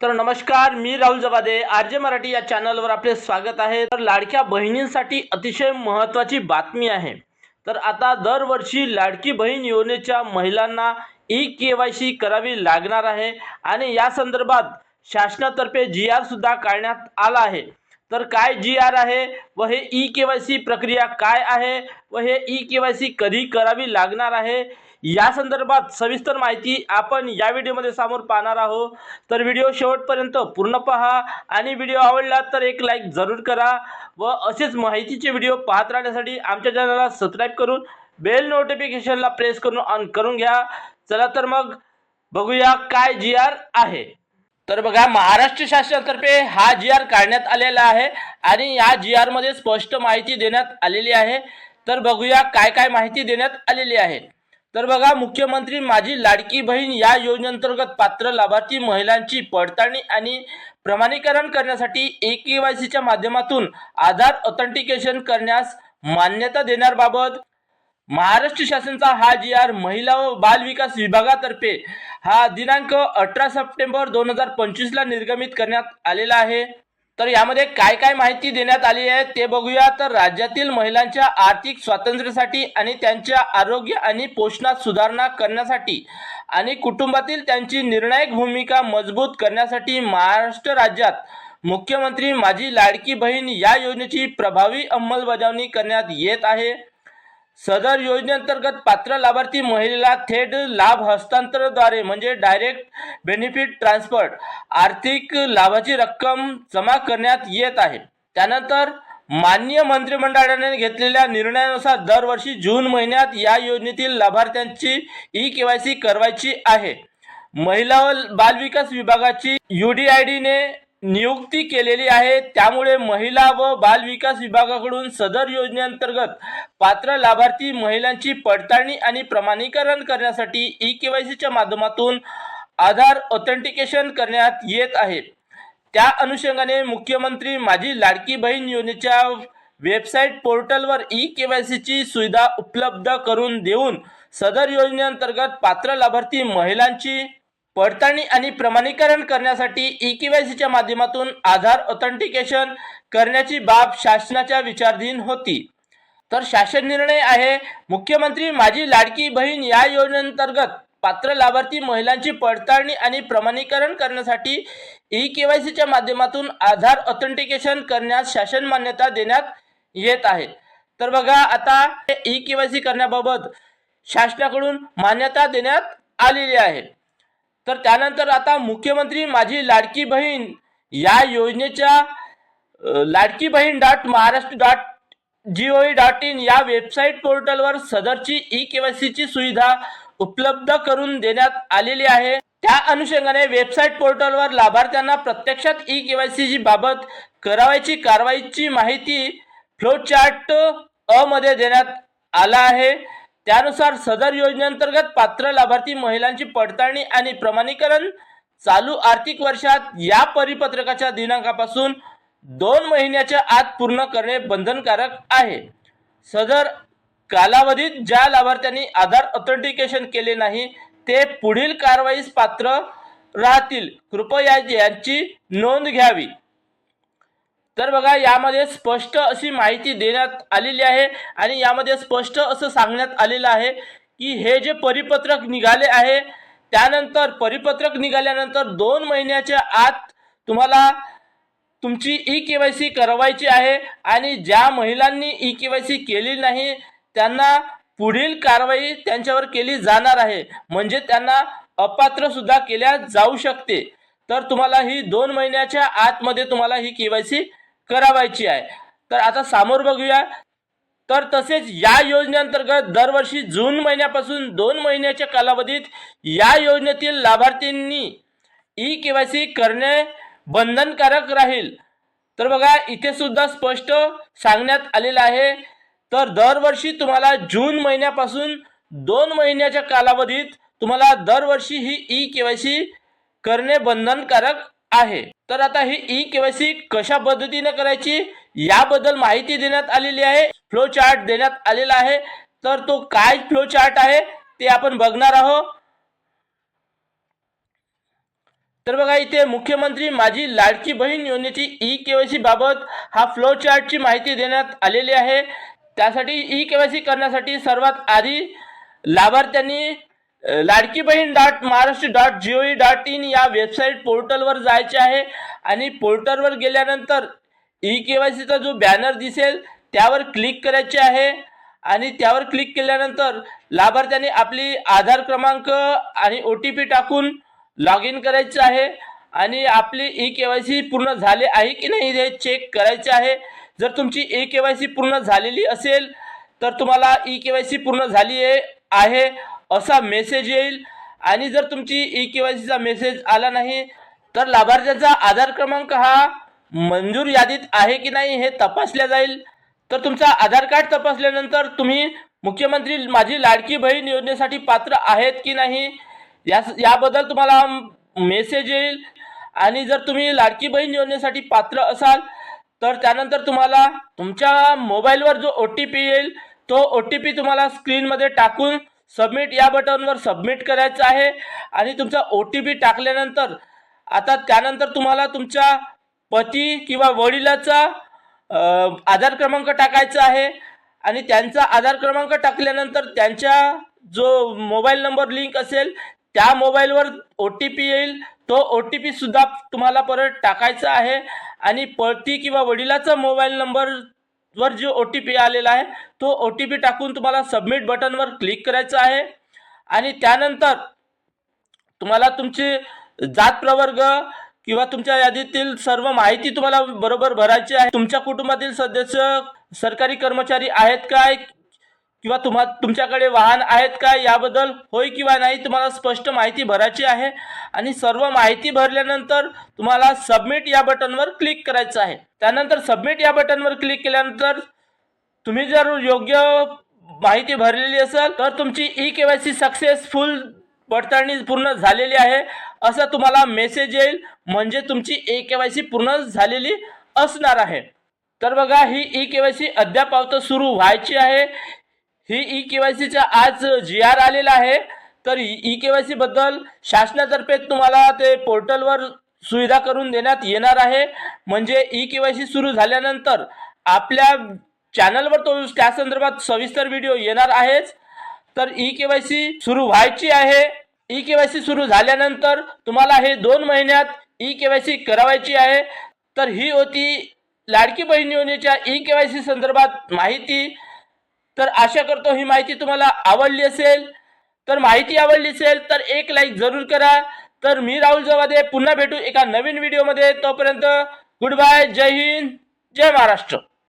तर नमस्कार मी Rahul जबादे. R J Marathi या चॅनलवर आपले स्वागत आहे. तर लाडक्या बहिणींसाठी अतिशय महत्त्वाची बातमी आहे. तर आता दरवर्षी लाडकी बहीण योजनेच्या महिलांना ई के वाय सी करावी लागणार आहे आणि या संदर्भात शासनातर्फे जी आर सुद्धा काढण्यात आला आहे. तर काय जी आर आहे व हे ई के वाय सी प्रक्रिया काय आहे व हे ई के वाय सी कधी करावी लागणार आहे या संदर्भात सविस्तर माहिती आपण या व्हिडिओमध्ये समोर पाहणार आहोत. तर व्हिडिओ शेवटपर्यंत पूर्ण पहा आणि व्हिडिओ आवडला तर एक लाईक जरूर करा व असेच माहितीचे व्हिडिओ पाहत राहण्यासाठी आमच्या चॅनलला सबस्क्राईब करून बेल नोटिफिकेशनला प्रेस करून ऑन करून घ्या. चला तर मग बघूया काय जी आर आहे. तर बघा महाराष्ट्र शासनातर्फे हा जी आर काढण्यात आलेला आहे आणि या जी आरमध्ये स्पष्ट माहिती देण्यात आलेली आहे. तर बघूया काय काय माहिती देण्यात आलेली आहे. तर बघा मुख्यमंत्री माझी लाडकी बहीण या योजनेअंतर्गत पात्र लाभार्थी महिलांची पडताळणी आणि प्रमाणीकरण करण्यासाठी ए के वाय सीच्या माध्यमातून आधार ऑथेंटिकेशन करण्यास मान्यता देण्याबाबत महाराष्ट्र शासनाचा हा जी आर महिला व बाल विकास विभागातर्फे हा दिनांक अठरा सप्टेंबर दोन हजार पंचवीसला निर्गमित करण्यात आलेला आहे. तर यामध्ये काय काय माहिती देण्यात आली आहे ते बघूया. तर राज्यातील महिलांच्या आर्थिक स्वातंत्र्यासाठी आणि त्यांच्या आरोग्य आणि पोषणात सुधारणा करण्यासाठी आणि कुटुंबातील त्यांची निर्णायक भूमिका मजबूत करण्यासाठी महाराष्ट्र राज्यात मुख्यमंत्री माझी लाडकी बहीण या योजनेची प्रभावी अंमलबजावणी करण्यात येत आहे. सदर योजनेअंतर्गत पात्र लाभार्थी महिलेला थेट लाभ हस्तांतरद्वारे म्हणजे डायरेक्ट बेनिफिट ट्रान्सफर आर्थिक लाभाची रक्कम जमा करण्यात येत आहे. त्यानंतर मान्य मंत्रिमंडळाने घेतलेल्या निर्णयानुसार दरवर्षी जून महिन्यात या योजनेतील लाभार्थ्यांची ई के वाय सी करवायची आहे. महिला व बालविकास विभागाची यू डी आय डीने नियुक्ती केलेली आहे. त्यामुळे महिला व बाल विकास विभागाकडून सदर योजनेअंतर्गत पात्र लाभार्थी महिलांची पडताळणी आणि प्रमाणीकरण करण्यासाठी ई के वाय सीच्या माध्यमातून आधार ऑथेंटिकेशन करण्यात येत आहे. त्या अनुषंगाने मुख्यमंत्री माझी लाडकी बहीण योजनेच्या वेबसाईट पोर्टलवर ई के वाय सीची सुविधा उपलब्ध करून देऊन सदर योजनेअंतर्गत पात्र लाभार्थी महिलांची पडताळणी आणि प्रमाणीकरण करण्यासाठी ई के वाय सीच्या माध्यमातून आधार ऑथेंटिकेशन करण्याची बाब शासनाच्या विचारधीन होती. तर शासन निर्णय आहे मुख्यमंत्री माझी लाडकी बहीण या योजनेअंतर्गत पात्र लाभार्थी महिलांची पडताळणी आणि प्रमाणीकरण करण्यासाठी ई के वाय सीच्या माध्यमातून आधार ऑथेंटिकेशन करण्यास शासन मान्यता देण्यात येत आहे. तर बघा आता ई के वाय सी करण्याबाबत शासनाकडून मान्यता देण्यात आलेली आहे. तर त्यानंतर आता मुख्यमंत्री माझी लाडकी बहीण या योजनेच्या Ladki Bahin dot Maharashtra dot G O dot in या वेबसाईट पोर्टलवर सदरची ई केवायसीची सुविधा उपलब्ध करून देण्यात आलेली आहे. त्या अनुषंगाने वेबसाईट पोर्टलवर लाभार्थ्यांना प्रत्यक्षात ई केवायसीची बाबत करावयाची कारवाईची माहिती फ्लो चार्ट अ मध्ये देण्यात आला आहे. त्यानुसार सदर योजनेअंतर्गत पात्र लाभार्थी महिलांची पडताळणी आणि प्रमाणीकरण चालू आर्थिक वर्षात या परिपत्रकाच्या दिनांकापासून दोन महिन्याच्या आत पूर्ण करणे बंधनकारक आहे. सदर कालावधीत ज्या लाभार्थ्यांनी आधार ऑथेंटिकेशन केले नाही ते पुढील कारवाईस पात्र राहतील. कृपया यांची नोंद घ्यावी. तर बघा यामध्ये स्पष्ट अशी माहिती देण्यात आलेली आहे आणि यामध्ये स्पष्ट असं सांगण्यात आलेलं आहे की हे जे परिपत्रक निघाले आहे त्यानंतर परिपत्रक निघाल्यानंतर दोन महिन्याच्या आत तुम्हाला तुमची ई के वाय सी करवायची आहे आणि ज्या महिलांनी ई के वाय सी केली नाही त्यांना पुढील कारवाई त्यांच्यावर केली जाणार आहे. म्हणजे त्यांना अपात्र सुद्धा केल्या जाऊ शकते. तर तुम्हाला ही दोन महिन्याच्या आतमध्ये तुम्हाला ही के वाय सी करावायची आहे. तर आता सामोर बघूया. तर तसेच या योजनेअंतर्गत दरवर्षी जून महिन्यापासून दोन महिन्याच्या कालावधीत या योजनेतील लाभार्थींनी ई के वाय सी करणे बंधनकारक राहील. तर बघा इथे सुद्धा स्पष्ट सांगण्यात आलेलं आहे. तर दरवर्षी तुम्हाला जून महिन्यापासून दोन महिन्याच्या कालावधीत तुम्हाला दरवर्षी ही ई के वाय सी करणे बंधनकारक आहे. तर आता ही ई केवायसी कशा पद्धतीने करायची याबद्दल माहिती देण्यात आलेली आहे. फ्लो चार्ट देण्यात आलेला आहे. तर तो काय फ्लो चार्ट आहे ते आपण बघणार आहोत. तर बघा इथे मुख्यमंत्री माझी लाडकी बहीण योजनेची ई केवायसी बाबत हा फ्लो चार्टची माहिती देण्यात आलेली आहे. त्यासाठी ई केवायसी करण्यासाठी सर्वात आधी लाभार्थ्यांनी Ladki Bahin dot Maharashtra dot G O dot in या वेबसाईट पोर्टलवर जायचे आहे. आणि पोर्टलवर गेल्यानंतर ई के वाय सीचा जो बॅनर दिसेल त्यावर क्लिक करायचे आहे. आणि त्यावर क्लिक केल्यानंतर लाभार्थ्याने आपली आधार क्रमांक आणि ओ टी पी टाकून लॉग इन करायचं आहे. आणि आपली ई के वाय सी पूर्ण झाले आहे की नाही हे चेक करायचे आहे. जर तुमची ई के वाय सी पूर्ण झालेली असेल तर तुम्हाला ई के वाय सी पूर्ण झाली आहे आहे. असा मेसेज येईल. आणि जर तुमची ई के वाय सीचा मेसेज आला नाही तर लाभार्थ्याचा आधार क्रमांक हा मंजूर यादीत आहे की नाही हे तपासल्या जाईल. तर तुमचा आधार कार्ड तपासल्यानंतर तुम्ही मुख्यमंत्री माझी लाडकी बहीण योजनेसाठी पात्र आहेत की नाही या याबद्दल तुम्हाला मेसेज येईल. आणि जर तुम्ही लाडकी बहीण योजनेसाठी पात्र असाल तर त्यानंतर तुम्हाला तुमच्या मोबाईलवर जो ओ टी पी येईल तो ओ टी पी तुम्हाला स्क्रीनमध्ये टाकून सबमिट या बटनवर सबमिट करायचं आहे. आणि तुमचा ओ टी पी टाकल्यानंतर आता त्यानंतर तुम्हाला तुमच्या पती किंवा वडिलाचा आधार क्रमांक टाकायचा आहे. आणि त्यांचा आधार क्रमांक टाकल्यानंतर त्यांच्या जो मोबाईल नंबर लिंक असेल त्या मोबाईलवर ओ टी पी येईल. तो ओ टी पी सुद्धा तुम्हाला परत टाकायचा आहे. आणि पती किंवा वडिलाचा मोबाईल नंबर वर जो ओ टी पी आलेला आहे तो ओ टी पी टाकून तुम्हाला सबमिट बटनवर क्लिक करायचं आहे. आणि त्यानंतर तुम्हाला तुमची जात प्रवर्ग किंवा तुमच्या यादीतील सर्व माहिती तुम्हाला बरोबर भरायची आहे. तुमच्या कुटुंबातील सदस्य सरकारी कर्मचारी आहेत काय? किंवा तुम्हा तुमच्याकडे वाहन आहेत का याबद्दल होय किंवा नाही तुम्हाला स्पष्ट माहिती भरायची आहे. आणि सर्व माहिती भरल्यानंतर तुम्हाला सबमिट या बटनवर क्लिक करायचं आहे. त्यानंतर सबमिट या बटनवर क्लिक केल्यानंतर तुम्ही जर योग्य माहिती भरलेली असेल तर तुमची E K Y C successful पडताळणी पूर्ण झालेली आहे. असं तुम्हाला मेसेज येईल म्हणजे तुमची ई के वाय सी पूर्ण झालेली असणार आहे. तर बघा ही ई के वाय सी अद्याप सुरू व्हायची आहे. ही ई के वाय सीचा आज जी आर आलेला आहे. तर ई के वाय सीबद्दल शासनातर्फे तुम्हाला ते पोर्टलवर सुविधा करून देण्यात येणार आहे. म्हणजे ई के वाय सी सुरू झाल्यानंतर आपल्या चॅनलवर तो त्या संदर्भात सविस्तर व्हिडिओ येणार आहेच. तर ई के वाय सी सुरू व्हायची आहे. ई के वाय सी सुरू झाल्यानंतर तुम्हाला हे दोन महिन्यात ई के वाय सी करावायची आहे. तर ही होती लाडकी बहीण योजनेच्या ई के वाय सी संदर्भात माहिती. तर आशा करतो ही माहिती तुम्हाला आवडली असेल. तर माहिती आवडली असेल तर एक लाईक जरूर करा. तर मी राहुल जवादे पुन्हा भेटू एका नवीन व्हिडिओमध्ये तोपर्यंत गुड बाय जय हिंद जय महाराष्ट्र.